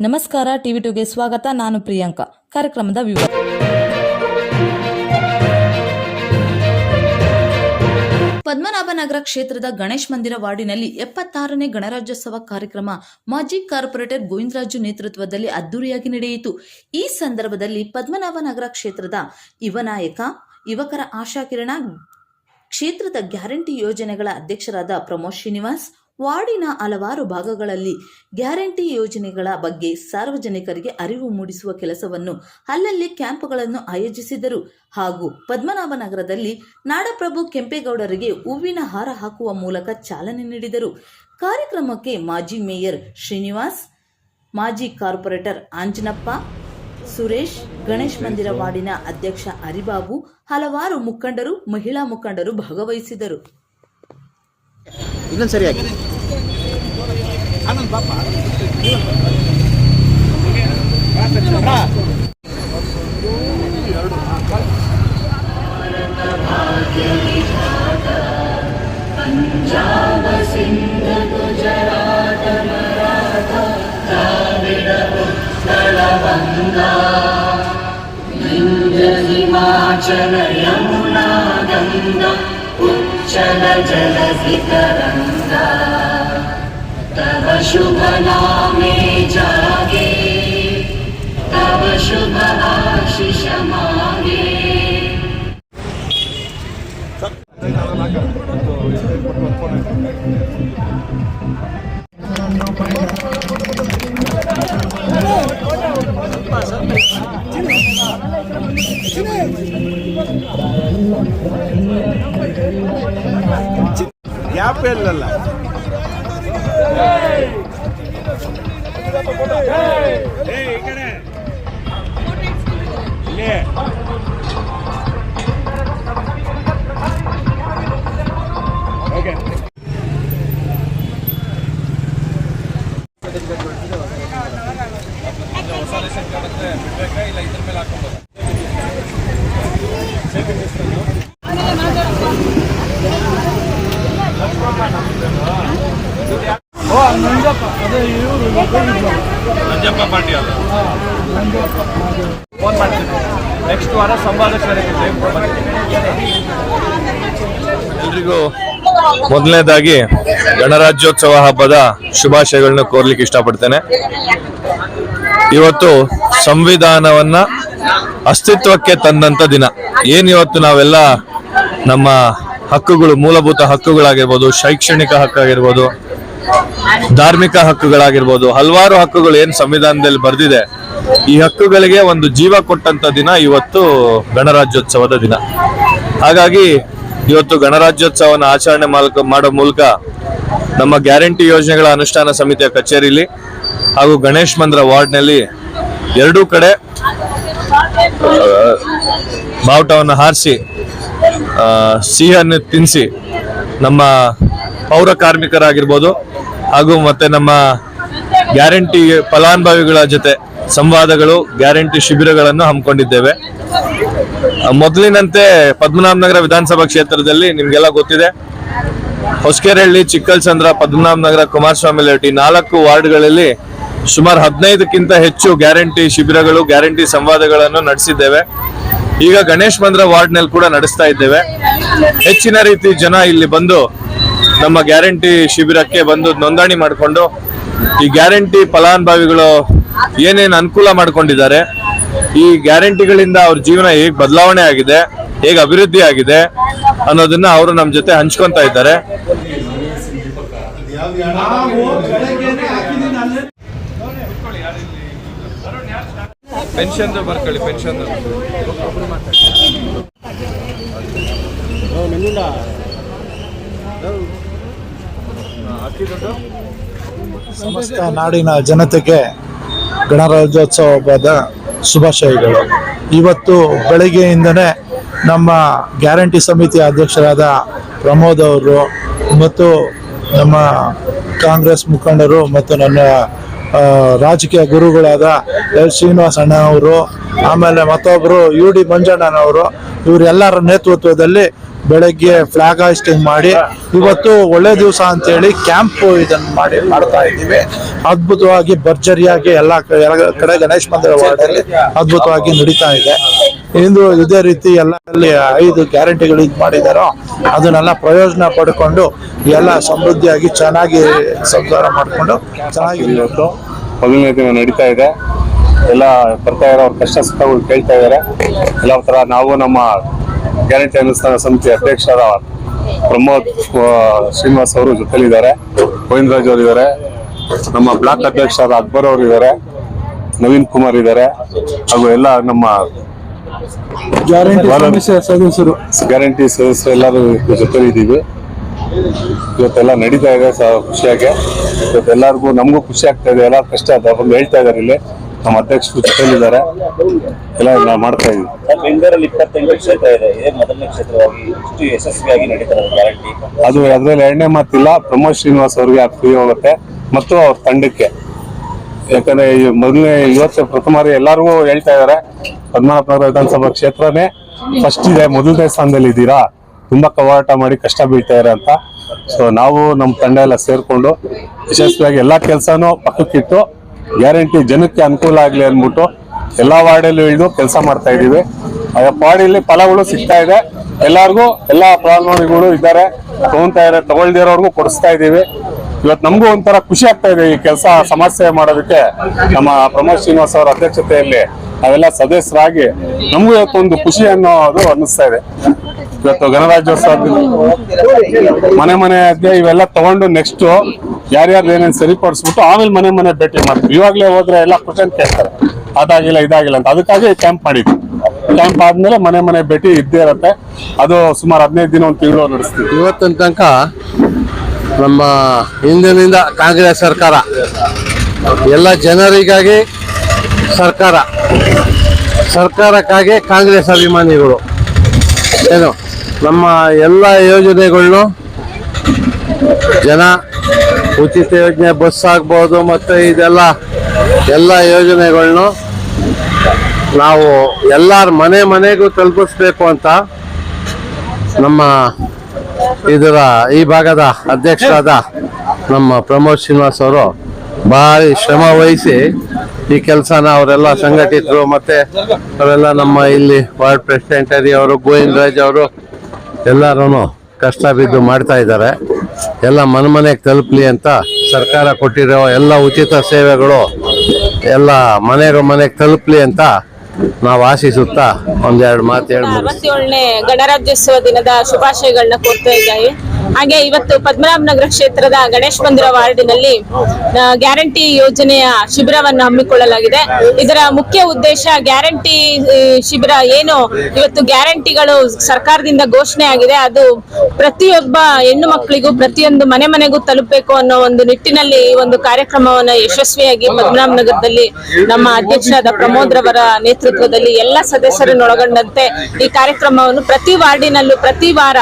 ನಮಸ್ಕಾರ, ಟಿವಿ ಟುಗೆ ಸ್ವಾಗತ. ನಾನು ಪ್ರಿಯಾಂಕಾ. ಕಾರ್ಯಕ್ರಮದ ವಿವರ. ಪದ್ಮನಾಭನಗರ ಕ್ಷೇತ್ರದ ಗಣೇಶ್ ಮಂದಿರ ವಾರ್ಡಿನಲ್ಲಿ ಎಪ್ಪತ್ತಾರನೇ ಗಣರಾಜ್ಯೋತ್ಸವ ಕಾರ್ಯಕ್ರಮ ಮಾಜಿ ಕಾರ್ಪೊರೇಟರ್ ಗೋವಿಂದರಾಜು ನೇತೃತ್ವದಲ್ಲಿ ಅದ್ದೂರಿಯಾಗಿ ನಡೆಯಿತು. ಈ ಸಂದರ್ಭದಲ್ಲಿ ಪದ್ಮನಾಭನಗರ ಕ್ಷೇತ್ರದ ಯುವನಾಯಕ ಯುವಕರ ಆಶಾಕಿರಣ, ಕ್ಷೇತ್ರದ ಗ್ಯಾರಂಟಿ ಯೋಜನೆಗಳ ಅಧ್ಯಕ್ಷರಾದ ಪ್ರಮೋದ್ ಶ್ರೀನಿವಾಸ್ ವಾರ್ಡಿನ ಹಲವಾರು ಭಾಗಗಳಲ್ಲಿ ಗ್ಯಾರಂಟಿ ಯೋಜನೆಗಳ ಬಗ್ಗೆ ಸಾರ್ವಜನಿಕರಿಗೆ ಅರಿವು ಮೂಡಿಸುವ ಕೆಲಸವನ್ನು ಅಲ್ಲಲ್ಲಿ ಕ್ಯಾಂಪ್ಗಳನ್ನು ಆಯೋಜಿಸಿದರು. ಹಾಗೂ ಪದ್ಮನಾಭನಗರದಲ್ಲಿ ನಾಡಪ್ರಭು ಕೆಂಪೇಗೌಡರಿಗೆ ಹೂವಿನ ಹಾರ ಹಾಕುವ ಮೂಲಕ ಚಾಲನೆ ನೀಡಿದರು. ಕಾರ್ಯಕ್ರಮಕ್ಕೆ ಮಾಜಿ ಮೇಯರ್ ಶ್ರೀನಿವಾಸ್, ಮಾಜಿ ಕಾರ್ಪೊರೇಟರ್ ಆಂಜನಪ್ಪ, ಸುರೇಶ್, ಗಣೇಶ್ ಮಂದಿರ ವಾರ್ಡಿನ ಅಧ್ಯಕ್ಷ ಹರಿಬಾಬು, ಹಲವಾರು ಮುಖಂಡರು, ಮಹಿಳಾ ಮುಖಂಡರು ಭಾಗವಹಿಸಿದರು. ಇನ್ನೊಂದು ಸರಿಯಾಗಿ हिमाचल यमुना गङ्गा उच्चल जलधितरङ्गा तव शुभ नामे जागे ಗ್ಯಾಪ್ ಇಲ್ಲಲ್ಲ ನಂಜಪ್ಪ. ಪಾರ್ಟಿ ಅಲ್ಲ ಫೋನ್ ಮಾಡ್ತೀನಿ. ನೆಕ್ಸ್ಟ್ ವಾರ ಸಂವಾದಕ್ಕೆ ಎಲ್ರಿಗೂ ಮೊದಲನೇದಾಗಿ ಗಣರಾಜ್ಯೋತ್ಸವ ಹಬ್ಬದ ಶುಭಾಶಯಗಳನ್ನ ಕೋರ್ಲಿಕ್ಕೆ ಇಷ್ಟಪಡ್ತೇನೆ. ಇವತ್ತು ಸಂವಿಧಾನವನ್ನ ಅಸ್ತಿತ್ವಕ್ಕೆ ತಂದಂತ ದಿನ. ಏನ್ ಇವತ್ತು ನಾವೆಲ್ಲ ನಮ್ಮ ಹಕ್ಕುಗಳು ಮೂಲಭೂತ ಹಕ್ಕುಗಳಾಗಿರ್ಬೋದು ಶೈಕ್ಷಣಿಕ ಹಕ್ಕಾಗಿರ್ಬೋದು ಧಾರ್ಮಿಕ ಹಕ್ಕುಗಳಾಗಿರ್ಬೋದು, ಹಲವಾರು ಹಕ್ಕುಗಳು ಏನು ಸಂವಿಧಾನದಲ್ಲಿ ಬರೆದಿದೆ, ಈ ಹಕ್ಕುಗಳಿಗೆ ಒಂದು ಜೀವ ಕೊಟ್ಟಂತ ದಿನ ಇವತ್ತು ಗಣರಾಜ್ಯೋತ್ಸವದ ದಿನ. ಹಾಗಾಗಿ ಇವತ್ತು ಗಣರಾಜ್ಯೋತ್ಸವನ ಆಚರಣೆ ಮಾಡೋ ಮೂಲಕ ನಮ್ಮ ಗ್ಯಾರಂಟಿ ಯೋಜನೆಗಳ ಅನುಷ್ಠಾನ ಸಮಿತಿಯ ಕಚೇರಿಲಿ ಹಾಗೂ ಗಣೇಶ್ ಮಂದಿರ ವಾರ್ಡ್ನಲ್ಲಿ ಎರಡೂ ಕಡೆ ಬಾವುಟವನ್ನು ಹಾರಿಸಿ ಸಿಹಿಯನ್ನು ತಿನ್ನಿಸಿ ನಮ್ಮ ಪೌರ ಕಾರ್ಮಿಕರಾಗಿರ್ಬೋದು ಹಾಗೂ ಮತ್ತೆ ನಮ್ಮ ಗ್ಯಾರಂಟಿ ಫಲಾನುಭವಿಗಳ ಜೊತೆ ಸಂವಾದಗಳು, ಗ್ಯಾರಂಟಿ ಶಿಬಿರಗಳನ್ನು ಹಮ್ಮಿಕೊಂಡಿದ್ದೇವೆ. ಮೊದಲಿನಂತೆ ಪದ್ಮನಾಭನಗರ ವಿಧಾನಸಭಾ ಕ್ಷೇತ್ರದಲ್ಲಿ ನಿಮಗೆಲ್ಲ ಗೊತ್ತಿದೆ. ಹೊಸಕೆರೆಹಳ್ಳಿ, ಚಿಕ್ಕಲ್ಸಂದ್ರ, ಪದ್ಮನಾಭನಗರ ಕುಮಾರಸ್ವಾಮಿ ಲೇಟಿ ನಾಲ್ಕು ವಾರ್ಡ್ಗಳಲ್ಲಿ ಸುಮಾರು ಹದಿನೈದಕ್ಕಿಂತ ಹೆಚ್ಚು ಗ್ಯಾರಂಟಿ ಶಿಬಿರಗಳು, ಗ್ಯಾರಂಟಿ ಸಂವಾದಗಳನ್ನು ನಡೆಸಿದ್ದೇವೆ. ಈಗ ಗಣೇಶ್ ಮಂದ್ರ ವಾರ್ಡ್ನಲ್ಲಿ ಕೂಡ ನಡೆಸ್ತಾ ಇದ್ದೇವೆ. ಹೆಚ್ಚಿನ ರೀತಿ ಜನ ಇಲ್ಲಿ ಬಂದು ನಮ್ಮ ಗ್ಯಾರಂಟಿ ಶಿಬಿರಕ್ಕೆ ಬಂದು ನೋಂದಣಿ ಮಾಡಿಕೊಂಡು ಈ ಗ್ಯಾರಂಟಿ ಫಲಾನುಭವಿಗಳು ಏನೇನು ಅನುಕೂಲ ಮಾಡ್ಕೊಂಡಿದ್ದಾರೆ, ಈ ಗ್ಯಾರಂಟಿಗಳಿಂದ ಅವ್ರ ಜೀವನ ಹೇಗ್ ಬದಲಾವಣೆ ಆಗಿದೆ, ಹೇಗೆ ಅಭಿವೃದ್ಧಿ ಆಗಿದೆ ಅನ್ನೋದನ್ನ ಅವರು ನಮ್ಮ ಜೊತೆ ಹಂಚ್ಕೊಂತ ಇದ್ದಾರೆ. ಪೆನ್ಷನ್ ಬರ್ಕೊಳ್ಳಿ ಪೆನ್ಷನ್ ಸಮಸ್ತ ನಾಡಿನ ಜನತೆಗೆ ಗಣರಾಜ್ಯೋತ್ಸವ ಹಬ್ಬದ ಶುಭಾಶಯಗಳು. ಇವತ್ತು ಬೆಳಗ್ಗೆಯಿಂದನೇ ನಮ್ಮ ಗ್ಯಾರಂಟಿ ಸಮಿತಿ ಅಧ್ಯಕ್ಷರಾದ ಪ್ರಮೋದ್ ಅವರು ಮತ್ತು ನಮ್ಮ ಕಾಂಗ್ರೆಸ್ ಮುಖಂಡರು ಮತ್ತು ನನ್ನ ರಾಜಕೀಯ ಗುರುಗಳಾದ ಎಲ್ ಶ್ರೀನಿವಾಸ ಅಣ್ಣ ಅವರು, ಆಮೇಲೆ ಮತ್ತೊಬ್ಬರು ಯು ಡಿ ಮಂಜಣ್ಣನವರು, ಇವರೆಲ್ಲರ ನೇತೃತ್ವದಲ್ಲಿ ಬೆಳಗ್ಗೆ ಫ್ಲಾಗ್ ಹಾಸ್ಟಿಂಗ್ ಮಾಡಿ ಇವತ್ತು ಒಳ್ಳೆ ದಿವಸ ಅಂತೇಳಿ ಕ್ಯಾಂಪ್ ಇದನ್ನ ಮಾಡಿ ಮಾಡ್ತಾ ಇದ್ದೀವಿ. ಅದ್ಭುತವಾಗಿ ಭರ್ಜರಿಯಾಗಿ ಎಲ್ಲ ಕಡೆ ಗಣೇಶ್ ಮಂದಿರ ವಾರ್ಡಲ್ಲಿ ಅದ್ಭುತವಾಗಿ ನಡೀತಾ ಇದೆ. ಇಂದು ಇದೇ ರೀತಿ ಎಲ್ಲ ಐದು ಗ್ಯಾರಂಟಿಗಳು ಇದು ಮಾಡಿದಾರೋ ಅದನ್ನೆಲ್ಲ ಪ್ರಯೋಜನ ಪಡ್ಕೊಂಡು ಎಲ್ಲ ಸಮೃದ್ಧಿಯಾಗಿ ಚೆನ್ನಾಗಿ ಸಂಸಾರ ಮಾಡಿಕೊಂಡು ಚೆನ್ನಾಗಿ ದಿನ ನಡೀತಾ ಇದೆ. ಎಲ್ಲ ಬರ್ತಾ ಇರೋ ಕಷ್ಟ ಸುಖಗಳು ಕೇಳ್ತಾ ಇದ್ದಾರೆ. ಎಲ್ಲ ತರ ನಾವು ನಮ್ಮ ಗ್ಯಾರಂಟಿ ಅನುಷ್ಠಾನ ಸಮಿತಿ ಅಧ್ಯಕ್ಷರ ಪ್ರಮೋದ್ ಶ್ರೀನಿವಾಸ್ ಅವರು ಜೊತೆಲಿದ್ದಾರೆ. ಗೋವಿಂದರಾಜ್ ಅವರು ಇದ್ದಾರೆ. ನಮ್ಮ ಬ್ಲಾಕ್ ಅಧ್ಯಕ್ಷರ ಅಕ್ಬರ್ ಅವರು ಇದ್ದಾರೆ. ನವೀನ್ ಕುಮಾರ್ ಇದ್ದಾರೆ. ಹಾಗೂ ಎಲ್ಲ ನಮ್ಮ ಗ್ಯಾರಂಟಿ ಸದಸ್ಯರು. ಗ್ಯಾರಂಟಿ ಸದಸ್ಯರು ಎಲ್ಲರೂ ಜೊತೆ ಇದ್ದೀವಿ ಇವತ್ತೆಲ್ಲ ನಡೀತಾ ಇದೆ ಖುಷಿಯಾಗಿ. ಇವತ್ತೆಲ್ಲರಿಗೂ ನಮಗೂ ಖುಷಿ ಆಗ್ತಾ ಇದೆ. ಎಲ್ಲ ಕಷ್ಟ ಬಂದು ಹೇಳ್ತಾ ಇದಾರೆ ಇಲ್ಲಿ. ನಮ್ಮ ಅಧ್ಯಕ್ಷರು ಜೊತೆಯಲ್ಲಿದ್ದಾರೆ. ಎಲ್ಲ ನಾವು ಮಾಡ್ತಾ ಇದ್ದೀವಿ ಬೆಂಗಳೂರಲ್ಲಿ ಇಪ್ಪತ್ತೆಂಟು ಕ್ಷೇತ್ರ ಇದೆ. ಇದೇ ಮೊದಲನೇ ಕ್ಷೇತ್ರವಾಗಿ ಇಷ್ಟು ಯಶಸ್ವಿಯಾಗಿ ನಡೀತಾರೆ ಗ್ಯಾರಂಟಿ ಅದು ಅದ್ರಲ್ಲಿ ಎರಡನೇ ಮಾತಿಲ್ಲ. ಪ್ರಮೋದ್ ಶ್ರೀನಿವಾಸ್ ಅವ್ರಿಗೆ ಫ್ರೀ ಹೋಗುತ್ತೆ. ಮತ್ತು ಅವ್ರ ತಂಡಕ್ಕೆ. ಯಾಕಂದ್ರೆ ಮೊದಲನೇ ಇವತ್ತು ಪ್ರಥಮ ಬಾರಿ ಎಲ್ಲರಿಗೂ ಹೇಳ್ತಾ ಇದಾರೆ ಪದ್ಮನಾಭನಗರ ವಿಧಾನಸಭಾ ಕ್ಷೇತ್ರನೇ ಫಸ್ಟ್ ಇದೆ. ಮೊದಲನೇ ಸ್ಥಾನದಲ್ಲಿ ಇದ್ದೀರಾ? ತುಂಬಾ ಕವಾಟ ಮಾಡಿ ಕಷ್ಟ ಬೀಳ್ತಾ ಇದ್ದಾರೆ ಅಂತ. ಸೊ ನಾವು ನಮ್ಮ ತಂಡ ಎಲ್ಲ ಸೇರ್ಕೊಂಡು ಯಶಸ್ವಿಯಾಗಿ ಎಲ್ಲಾ ಕೆಲಸನೂ ಪಕ್ಕಕ್ಕಿಟ್ಟು ಗ್ಯಾರಂಟಿ ಜನಕ್ಕೆ ಅನುಕೂಲ ಆಗಲಿ ಅಂದ್ಬಿಟ್ಟು ಎಲ್ಲಾ ವಾರ್ಡಲ್ಲೂ ಇಳಿದು ಕೆಲಸ ಮಾಡ್ತಾ ಇದ್ದೀವಿ. ಆ ವಾರ್ಡಲ್ಲಿ ಫಲಗಳು ಸಿಗ್ತಾ ಇದೆ. ಎಲ್ಲಾರ್ಗೂ ಎಲ್ಲಾ ಫಲಾನುಭವಿಗಳು ಇದ್ದಾರೆ. ತಗೊಂತಾ ಇದ್ದಾರೆ ತಗೊಳ್ದಿರೋರ್ಗು ಕೊಡಿಸ್ತಾ ಇದ್ದೀವಿ. ಇವತ್ತು ನಮಗೂ ಒಂಥರ ಖುಷಿ ಆಗ್ತಾ ಇದೆ ಈ ಕೆಲಸ ಸಮಸ್ಯೆ ಮಾಡೋದಕ್ಕೆ. ನಮ್ಮ ಪ್ರಮೋದ್ ಶ್ರೀನಿವಾಸ್ ಅವರ ಅಧ್ಯಕ್ಷತೆಯಲ್ಲಿ ನಾವೆಲ್ಲ ಸದಸ್ಯರಾಗಿ ನಮಗೂ ಇವತ್ತೊಂದು ಖುಷಿ ಅನ್ನೋದು ಅನ್ನಿಸ್ತಾ ಇದೆ. ಇವತ್ತು ಗಣರಾಜ್ಯೋತ್ಸವ ಮನೆ ಮನೆಗೆ ಇವೆಲ್ಲ ತಗೊಂಡು ನೆಕ್ಸ್ಟ್ ಯಾರ್ಯಾರು ಏನೇನು ಸರಿಪಡಿಸ್ಬಿಟ್ಟು ಆಮೇಲೆ ಮನೆ ಮನೆ ಭೇಟಿ ಮಾಡ್ತೀವಿ. ಇವಾಗಲೇ ಹೋದ್ರೆ ಎಲ್ಲ ಕ್ವಶನ್ ಕೇಳ್ತಾರೆ. ಅದಾಗಿಲ್ಲ, ಇದಾಗಿಲ್ಲ ಅಂತ. ಅದಕ್ಕಾಗಿ ಕ್ಯಾಂಪ್ ಮಾಡಿದ್ವಿ. ಕ್ಯಾಂಪ್ ಆದ್ಮೇಲೆ ಮನೆ ಮನೆ ಭೇಟಿ ಇದ್ದೇ ಇರುತ್ತೆ. ಅದು ಸುಮಾರು ಹದಿನೈದು ದಿನ ಒಂದು ತಿಂಗಳು ನಡೆಸ್ತೀವಿ. ಇವತ್ತಿನ ತನಕ ನಮ್ಮ ಹಿಂದಿನಿಂದ ಕಾಂಗ್ರೆಸ್ ಸರ್ಕಾರ ಎಲ್ಲ ಜನರಿಗಾಗಿ ಸರ್ಕಾರ. ಸರ್ಕಾರಕ್ಕಾಗಿ ಕಾಂಗ್ರೆಸ್ ಅಭಿಮಾನಿಗಳು. ಏನು? ನಮ್ಮ ಎಲ್ಲ ಯೋಜನೆಗಳನ್ನು ಜನ ಉಚಿತ ಯೋಜನೆ ಬಸ್ ಆಗ್ಬೋದು ಮತ್ತು ಇದೆಲ್ಲ ಎಲ್ಲ ಯೋಜನೆಗಳನ್ನು ನಾವು ಎಲ್ಲರ ಮನೆ ಮನೆಗೂ ತಲುಪಿಸ್ಬೇಕು ಅಂತ ನಮ್ಮ ಇದರ ಈ ಭಾಗದ ಅಧ್ಯಕ್ಷರಾದ ನಮ್ಮ ಪ್ರಮೋದ್ ಶ್ರೀನಿವಾಸ್ ಅವರು ಭಾರಿ ಶ್ರಮ ವಹಿಸಿ ಈ ಕೆಲಸನ ಅವರೆಲ್ಲ ಸಂಘಟಿತರು ಮತ್ತೆ ಅವರೆಲ್ಲ ನಮ್ಮ ಇಲ್ಲಿ ವಾರ್ಡ್ ಪ್ರೆಸಿಡೆಂಟ್ ಅವರು ಗೋವಿಂದರಾಜ್ ಅವರು ಎಲ್ಲರೂ ಕಷ್ಟ ಬಿದ್ದು ಮಾಡ್ತಾ ಇದ್ದಾರೆ ಎಲ್ಲ ಮನೆ ಮನೆಗೆ ತಲುಪಲಿ ಅಂತ ಸರ್ಕಾರ ಕೊಟ್ಟಿರೋ ಎಲ್ಲ ಉಚಿತ ಸೇವೆಗಳು ಎಲ್ಲ ಮನೆಗೂ ಮನೆಗೆ ತಲುಪಲಿ ಅಂತ ನಾವು ಆಶಿಸುತ್ತಾ ಒಂದೆರಡು ಮಾತು ಹೇಳ್ಬೋದು. ಗಣರಾಜ್ಯೋತ್ಸವ ದಿನದ ಶುಭಾಶಯಗಳನ್ನ ಕೋರ್ತಾ ಇದ್ದಾವೆ ಹಾಗೆ ಇವತ್ತು ಪದ್ಮನಾಭನಗರ ಕ್ಷೇತ್ರದ ಗಣೇಶ್ ಮಂದಿರ ವಾರ್ಡಿನಲ್ಲಿ ಗ್ಯಾರಂಟಿ ಯೋಜನೆಯ ಶಿಬಿರವನ್ನು ಹಮ್ಮಿಕೊಳ್ಳಲಾಗಿದೆ. ಇದರ ಮುಖ್ಯ ಉದ್ದೇಶ ಗ್ಯಾರಂಟಿ ಶಿಬಿರ ಏನು, ಇವತ್ತು ಗ್ಯಾರಂಟಿಗಳು ಸರ್ಕಾರದಿಂದ ಘೋಷಣೆ ಆಗಿದೆ. ಅದು ಪ್ರತಿಯೊಬ್ಬ ಹೆಣ್ಣು ಮಕ್ಕಳಿಗೂ, ಪ್ರತಿಯೊಂದು ಮನೆ ಮನೆಗೂ ತಲುಪಬೇಕು ಅನ್ನೋ ಒಂದು ನಿಟ್ಟಿನಲ್ಲಿ ಈ ಒಂದು ಕಾರ್ಯಕ್ರಮವನ್ನು ಯಶಸ್ವಿಯಾಗಿ ಪದ್ಮನಾಭನಗರದಲ್ಲಿ ನಮ್ಮ ಅಧ್ಯಕ್ಷರಾದ ಪ್ರಮೋದ್ ರವರ ನೇತೃತ್ವದಲ್ಲಿ ಎಲ್ಲ ಸದಸ್ಯರನ್ನೊಳಗೊಂಡಂತೆ ಈ ಕಾರ್ಯಕ್ರಮವನ್ನು ಪ್ರತಿ ವಾರ್ಡಿನಲ್ಲೂ ಪ್ರತಿ ವಾರ,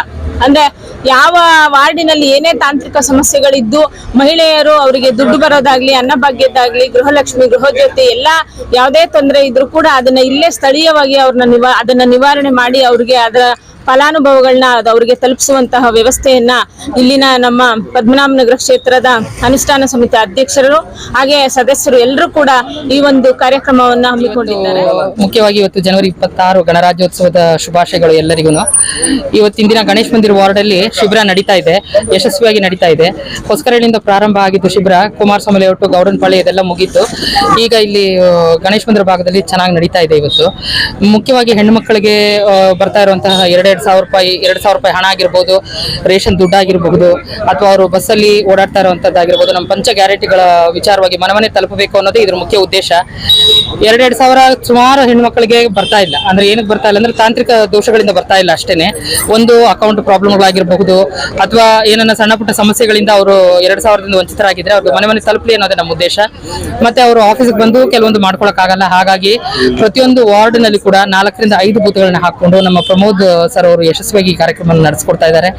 ಅಂದ್ರೆ ಯಾವ ವಾರ್ಡಿನಲ್ಲಿ ಏನೇ ತಾಂತ್ರಿಕ ಸಮಸ್ಯೆಗಳಿದ್ದು ಮಹಿಳೆಯರು ಅವರಿಗೆ ದುಡ್ಡು ಬರೋದಾಗ್ಲಿ, ಅನ್ನಭಾಗ್ಯದ್ದಾಗ್ಲಿ, ಗೃಹಲಕ್ಷ್ಮಿ, ಗೃಹಜ್ಯೋತಿ ಎಲ್ಲ ಯಾವುದೇ ತೊಂದರೆ ಇದ್ರೂ ಕೂಡ ಅದನ್ನ ಇಲ್ಲೇ ಸ್ಥಳೀಯವಾಗಿ ಅವ್ರನ್ನ ನಿವಾ, ಅದನ್ನ ನಿವಾರಣೆ ಮಾಡಿ ಅವ್ರಿಗೆ ಅದರ ಫಲಾನುಭವಗಳನ್ನ ಅವರಿಗೆ ತಲುಪಿಸುವಂತಹ ವ್ಯವಸ್ಥೆಯನ್ನ ಇಲ್ಲಿನ ನಮ್ಮ ಪದ್ಮನಾಭನಗರ ಕ್ಷೇತ್ರದ ಅನುಷ್ಠಾನ ಸಮಿತಿ ಅಧ್ಯಕ್ಷರು ಹಾಗೆ ಸದಸ್ಯರು ಎಲ್ಲರೂ ಕೂಡ ಈ ಒಂದು ಕಾರ್ಯಕ್ರಮವನ್ನ ಹಮ್ಮಿಕೊಂಡಿದ್ದಾರೆ. ಮುಖ್ಯವಾಗಿ ಇವತ್ತು ಜನವರಿ ಇಪ್ಪತ್ತಾರು ಗಣರಾಜ್ಯೋತ್ಸವದ ಶುಭಾಶಯಗಳು ಎಲ್ಲರಿಗೂ. ಇವತ್ತಿನ ದಿನ ಗಣೇಶ್ ಮಂದಿರ ವಾರ್ಡ್ ಅಲ್ಲಿ ಶಿಬಿರ ನಡೀತಾ ಇದೆ, ಯಶಸ್ವಿಯಾಗಿ ನಡೀತಾ ಇದೆ. ಹೊಸಕರಳ್ಳಿಯಿಂದ ಪ್ರಾರಂಭ ಆಗಿದ್ದು ಶಿಬಿರ ಕುಮಾರಸ್ವಾಮಿ ಲೇಔಟು ಗೌಡನಪಾಳಿ ಇದೆಲ್ಲ ಮುಗಿತು. ಈಗ ಇಲ್ಲಿ ಗಣೇಶ್ ಮಂದಿರ ಭಾಗದಲ್ಲಿ ಚೆನ್ನಾಗಿ ನಡೀತಾ ಇದೆ ಇವತ್ತು. ಮುಖ್ಯವಾಗಿ ಹೆಣ್ಣು ಮಕ್ಕಳಿಗೆ ಬರ್ತಾ ಇರುವಂತಹ ಎರಡೆರಡು ಸಾವಿರ ರೂಪಾಯಿ, ಎರಡು ಸಾವಿರ ರೂಪಾಯಿ ಹಣ ಆಗಿರ್ಬೋದು, ರೇಷನ್ ದುಡ್ಡು ಆಗಿರಬಹುದು ಅಥವಾ ಅವರು ಬಸ್ಸಲ್ಲಿ ಓಡಾಡ್ತಾ ಇರುವಂಥದ್ದಾಗಿರ್ಬೋದು ನಮ್ಮ ಪಂಚ ಗ್ಯಾರಂಟಿಗಳ ವಿಚಾರವಾಗಿ ಮನೆ ತಲುಪಬೇಕು ಅನ್ನೋದು ಇದ್ರ ಮುಖ್ಯ ಉದ್ದೇಶ. ಎರಡೆರಡು ಸಾವಿರ ಸುಮಾರು ಹೆಣ್ಮಕ್ಳಿಗೆ ಬರ್ತಾ ಇಲ್ಲ. ಅಂದ್ರೆ ಏನಕ್ಕೆ ಬರ್ತಾ ಇಲ್ಲ ಅಂದ್ರೆ ತಾಂತ್ರಿಕ ದೋಷಗಳಿಂದ ಬರ್ತಾ ಇಲ್ಲ ಅಷ್ಟೇನೆ. ಒಂದು ಅಕೌಂಟ್ ಪ್ರಾಬ್ಲಮ್ಗಳಾಗಿರಬಹುದು ಅಥವಾ ಏನನ್ನ ಸಣ್ಣ ಪುಟ್ಟ ಸಮಸ್ಯೆಗಳಿಂದ ಅವರು ಎರಡು ಸಾವಿರದಿಂದ ವಂಚಿತರಾಗಿದ್ರೆ ಅವ್ರಿಗೆ ಮನೆ ಮನೆ ತಲುಪಲಿ ಅನ್ನೋದೇ ನಮ್ಮ ಉದ್ದೇಶ. ಮತ್ತೆ ಅವರು ಆಫೀಸ್ಗೆ ಬಂದು ಕೆಲವೊಂದು ಮಾಡ್ಕೊಳಕ್ ಆಗಲ್ಲ ಹಾಗಾಗಿ ಪ್ರತಿಯೊಂದು ವಾರ್ಡ್ನಲ್ಲಿ ಕೂಡ ನಾಲ್ಕರಿಂದ ಐದು ಬೂತ್ಗಳನ್ನ ಹಾಕೊಂಡು ನಮ್ಮ ಪ್ರಮೋದ್ ಅವರು ಯಶಸ್ವಿಯಾಗಿ ಈ ಕಾರ್ಯಕ್ರಮ ನಡೆಸ್ಕೊಡ್ತಾ ಇದ್ದಾರೆ.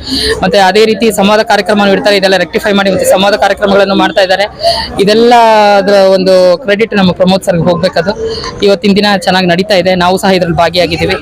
ಮತ್ತೆ ಅದೇ ರೀತಿ ಸಂವಾದ ಕಾರ್ಯಕ್ರಮ ಇಡ್ತಾರೆ, ಇದೆಲ್ಲ ರೆಕ್ಟಿಫೈ ಮಾಡಿ ಮತ್ತೆ ಸಂವಾದ ಕಾರ್ಯಕ್ರಮಗಳನ್ನು ಮಾಡ್ತಾ ಇದ್ದಾರೆ. ಇದೆಲ್ಲ ಅದರ ಒಂದು ಕ್ರೆಡಿಟ್ ನಮ್ಮ ಪ್ರಮೋದ್ ಸರ್ಗೆ ಹೋಗ್ಬೇಕದು. ಇವತ್ತಿನ ದಿನ ಚೆನ್ನಾಗಿ ನಡೀತಾ ಇದೆ. ನಾವು ಸಹ ಇದ್ರಲ್ಲಿ ಭಾಗಿಯಾಗಿದ್ದೀವಿ.